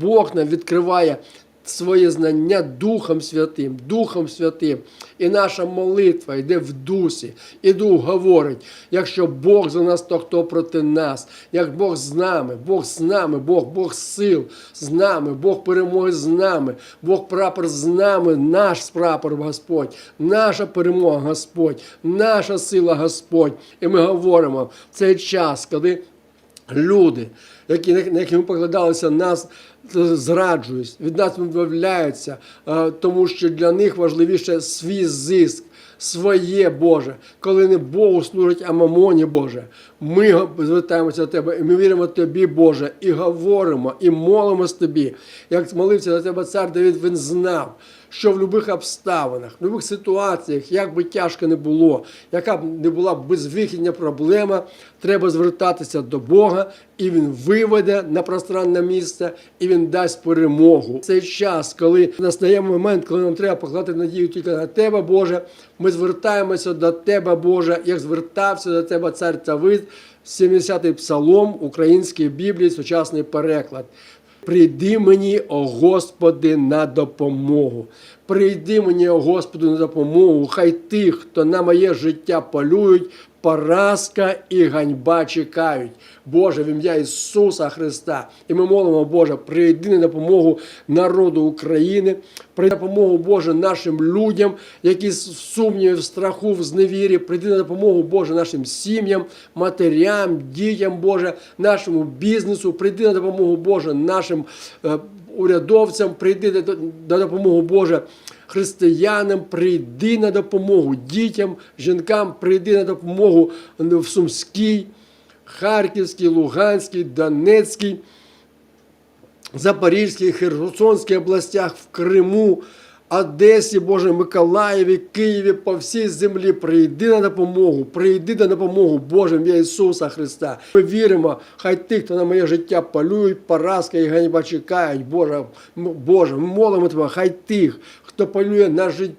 Бог нам відкриває своє знання Духом Святим, Духом Святим. І наша молитва йде в дусі. І Дух говорить: якщо Бог за нас, то хто проти нас? Як Бог з нами, Бог з нами, Бог, Бог сил з нами, Бог перемоги з нами, Бог прапор з нами, наш прапор Господь, наша перемога Господь, наша сила Господь. І ми говоримо в цей час, коли люди, які, на які ми покладалися, нас зраджують, від нас відмовляються, е, тому що для них важливіше свій зиск. Своє Боже, коли не Богу служить, а мамоні Боже. Ми звертаємося до Тебе, і ми віримо Тобі, Боже, і говоримо, і молимось Тобі. Як молився до Тебе цар Давид, він знав, що в будь-яких обставинах, в будь-яких ситуаціях, як би тяжко не було, яка б не була безвихідня проблема, треба звертатися до Бога, і Він виведе на пространне місце, і Він дасть перемогу. Цей час, коли настає момент, коли нам треба покладати надію тільки на Тебе, Боже, ми звертаємося до Тебе, Боже, як звертався до Тебе цар Давид, 70-й псалом української Біблії, сучасний переклад. Прийди мені, о Господи, на допомогу. Прийди мені, о Господи, на допомогу. Хай тих, хто на моє життя полюють, поразка і ганьба чекають. Боже, в ім'я Ісуса Христа. І ми молимо, Боже, прийди на допомогу народу України, прийди на допомогу, Боже, нашим людям, які в сумніві, в страху, в зневірі, прийди на допомогу, Боже, нашим сім'ям, матерям, дітям, Боже, нашому бізнесу, прийди на допомогу, Боже, нашим е, урядовцям, прийди на допомогу, Боже. Християнам прийди на допомогу дітям, жінкам прийди на допомогу в Сумській, Харківській, Луганській, Донецькій, Запорізькій, Херсонській областях, в Криму, Одесі, Боже, Миколаєві, Києві, по всій землі. Прийди на допомогу, прийди на допомогу, Боже, в Ісуса Христа. Ми віримо, хай тих, хто на моє життя полюють, поразка і ганьба чекають. Боже, Боже, молимо Тебе, хай тих, хто полює на життя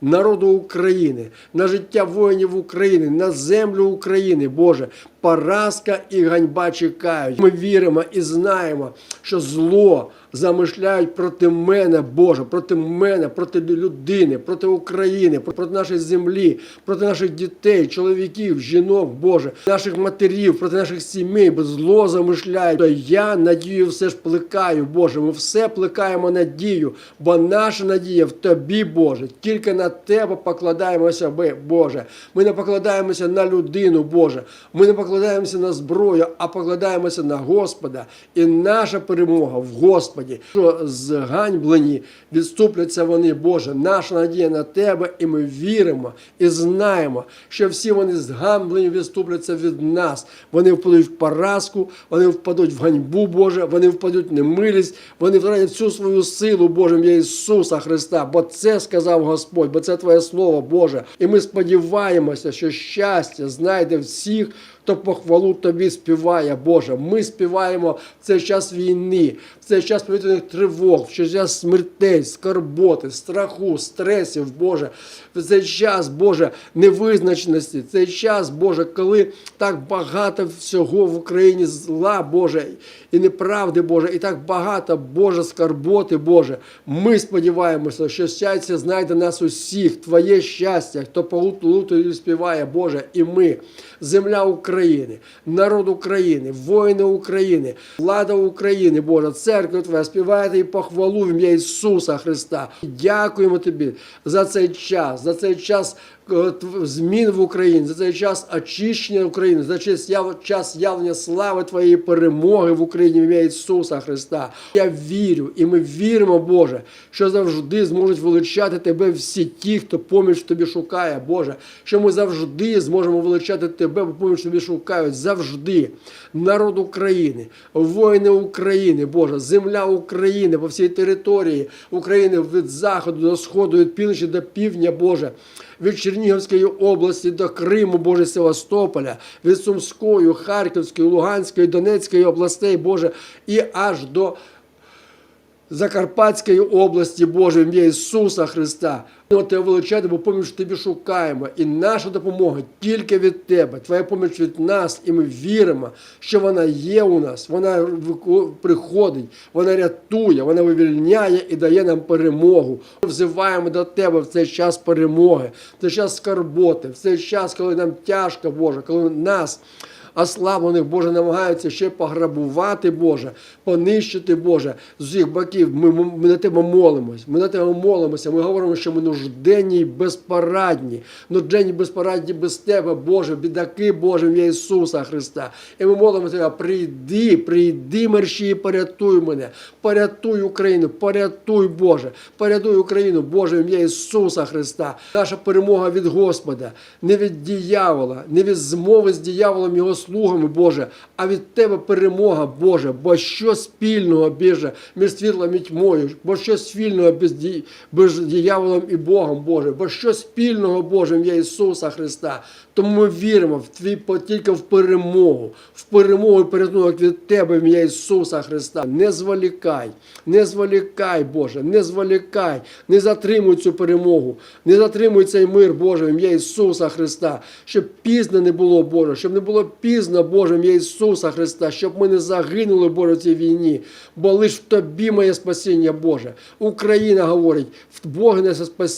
народу України, на життя воїнів України, на землю України, Боже, поразка і ганьба чекають. Ми віримо і знаємо, що зло замишляють проти мене, Боже, проти мене, проти людини, проти України, проти нашої землі, проти наших дітей, чоловіків, жінок, Боже, наших матерів, проти наших сімей, бо зло замишляють. То я надію все ж плекаю, Боже. Ми все плекаємо надію, бо наша надія в Тобі, Боже. Тільки на Тебе покладаємося, ми, Боже. Ми не покладаємося на людину, Боже. Ми не покладаємося на зброю, а покладаємося на Господа. І наша перемога в Господі. Що зганьблені відступляться вони, Боже. Наша надія на Тебе, і ми віримо і знаємо, що всі вони зганьблені відступляться від нас. Вони впадуть в поразку, вони впадуть в ганьбу, Боже, вони впадуть в немилість, вони втратять всю свою силу, Боже, ім'я Ісуса Христа. Бо це сказав Господь, бо це Твоє Слово, Боже. І ми сподіваємося, що щастя знайде всіх. Хто похвалу тобі співає, Боже. Ми співаємо в цей час війни, в цей час повітряних тривог, в цей час смертей, скорботи, страху, стресів, Боже, в цей час, Боже, невизначеності, в цей час, Боже, коли так багато всього в Україні зла, Боже, і неправди, Боже, і так багато, Боже, скорботи, Боже. Ми сподіваємося, що щастя знайде нас усіх, Твоє щастя, хто по луту співає, Боже, і ми, земля України, народ України, воїни України, влада України, Боже, церква Твоя, співайте і похвалу в ім'я Ісуса Христа. Дякуємо Тобі за цей час, за цей час змін в Україні, за цей час очищення України, за цей яв- час явлення слави Твоєї перемоги в Україні в ім'я Ісуса Христа. Я вірю, і ми віримо, Боже, що завжди зможуть величати Тебе всі ті, хто поміч Тобі шукає, Боже, що ми завжди зможемо величати Тебе, бо поміч Тобі шукають завжди. Народ України, воїни України, Боже, земля України по всій території України від заходу до сходу, від півночі до півдня, Боже, від Чернігівської області до Криму, Боже, Севастополя, від Сумської, Харківської, Луганської, Донецької областей, Боже, і аж до Закарпатської області, Боже, ім'я Ісуса Христа. Тебе величати, бо поміж тобі шукаємо. І наша допомога тільки від тебе. Твоя поміч від нас, і ми віримо, що вона є у нас, вона приходить, вона рятує, вона вивільняє і дає нам перемогу. Ми взиваємо до тебе в цей час перемоги, в цей час скорботи, в цей час, коли нам тяжко, Боже, коли нас ослаблених, Боже, намагаються ще пограбувати, Боже, понищити, Боже, з усіх боків. Ми, ми, ми на тебе молимось. Ми на тебе молимося. Ми говоримо, що ми нужденні безпорадні. Нужденні безпорадні без тебе, Боже, бідаки, Боже, в Ісуса Христа. І ми молимо тебе, прийди, прийди, мерщі, і порятуй мене. Порятуй Україну, порятуй, Боже, порятуй Україну, Боже, в ім'я Ісуса Христа. Наша перемога від Господа, не від диявола, не від змови з дияволом його слугами, Боже, а від Тебе перемога, Боже. Бо що спільного, Боже, між світлом і тьмою, бо що спільного без, ді... без дияволом і Богом, Боже, бо що спільного, Боже, в ім'я Ісуса Христа. Тому ми віримо в твій тільки в перемогу, в перемогу і порятунок від Тебе, в ім'я Ісуса Христа. Не зволікай, не зволікай, Боже, не зволікай, не затримуй цю перемогу, не затримуй цей мир, Боже, ім'я Ісуса Христа, щоб пізно не було, Боже, щоб не було пізно, Боже, ім'я Ісуса Христа, щоб ми не загинули, Боже, в цій війні, бо лиш в Тобі моє спасіння, Боже. Україна говорить, в Богі наше спасіння.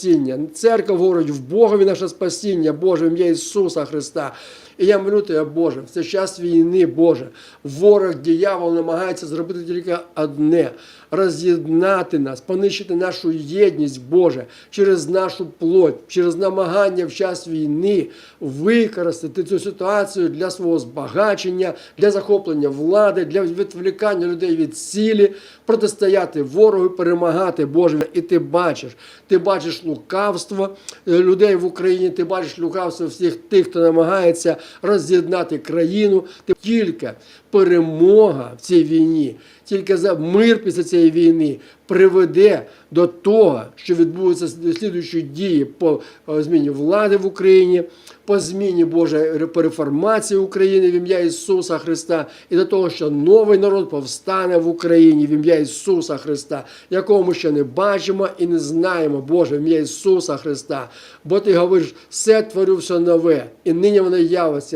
Церква говорить, в Богові наше спасіння, Боже, ім'я Ісуса Христа. І я молю тебе, Боже, в цей час війни, Боже, ворог, диявол намагається зробити тільки одне роз'єднати нас, понищити нашу єдність, Боже, через нашу плоть, через намагання в час війни використати цю ситуацію для свого збагачення, для захоплення влади, для відволікання людей від цілі, протистояти ворогу, перемагати, Боже. І ти бачиш, ти бачиш лукавство е, людей в Україні, ти бачиш лукавство всіх тих, хто намагається роз'єднати країну. Тільки перемога в цій війні, тільки за мир після цієї війни приведе до того, що відбудуться слідуючі дії по е, зміні влади в Україні, по зміні Боже по реформації України в ім'я Ісуса Христа, і до того, що новий народ повстане в Україні в ім'я Ісуса Христа, якого ми ще не бачимо і не знаємо, Боже, в ім'я Ісуса Христа. Бо ти говориш, все творю все нове, і нині воно явиться.